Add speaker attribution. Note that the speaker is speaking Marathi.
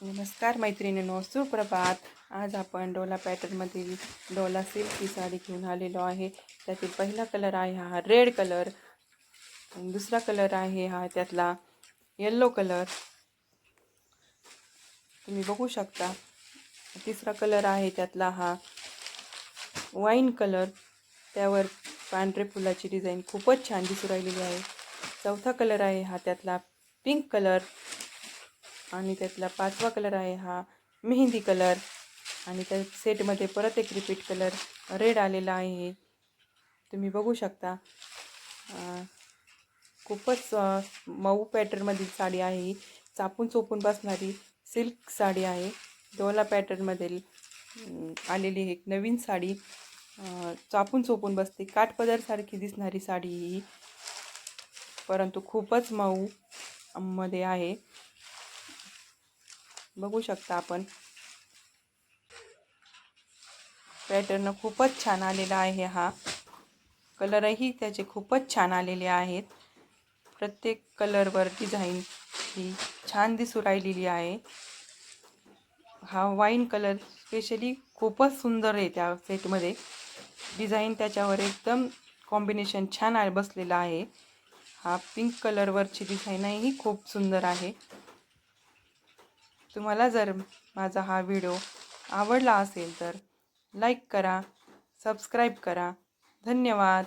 Speaker 1: नमस्कार मैत्रिणीनो सुप्रभात. आज आपण डोला पॅटर्नमधील डोला सिल्कची साडी घेऊन आलेलो आहे. त्यातील पहिला कलर आहे हा रेड कलर. दुसरा कलर आहे हा त्यातला येल्लो कलर. तुम्ही बघू शकता. तिसरा कलर आहे त्यातला हा वाईन कलर. त्यावर पांढरे फुलाची डिझाईन खूपच छान दिसू राहिलेली आहे. चौथा कलर आहे हा त्यातला पिंक कलर. आणि त्यातला पाचवा कलर आहे हा मेहंदी कलर. आणि त्या सेटमध्ये परत एक रिपीट कलर रेड आलेला आहे. तुम्ही बघू शकता. खूपच मऊ पॅटर्नमधील साडी आहे. ही चापून चोपून बसणारी सिल्क साडी आहे. डोला पॅटर्नमधील आलेली एक नवीन साडी. चापून चोपून बसते. काठपदरसारखी दिसणारी साडी ही. परंतु खूपच मऊ मध्ये आहे. बघू शकता आपण. पॅटर्न खूपच छान आलेला आहे हा. कलरही त्याचे खूपच छान आलेले आहेत. प्रत्येक कलरवर डिझाईन ही छान दिसू राहिलेली आहे. हा वाईन कलर स्पेशली खूपच सुंदर आहे त्या सेटमध्ये डिझाईन त्याच्यावर एकदम कॉम्बिनेशन छान आहे बसलेला आहे. हा पिंक कलरवरची डिझाईनही खूप सुंदर आहे. तुम्हाला जर माझा हा व्हिडिओ आवडला असेल तर लाईक करा सबस्क्राईब करा. धन्यवाद.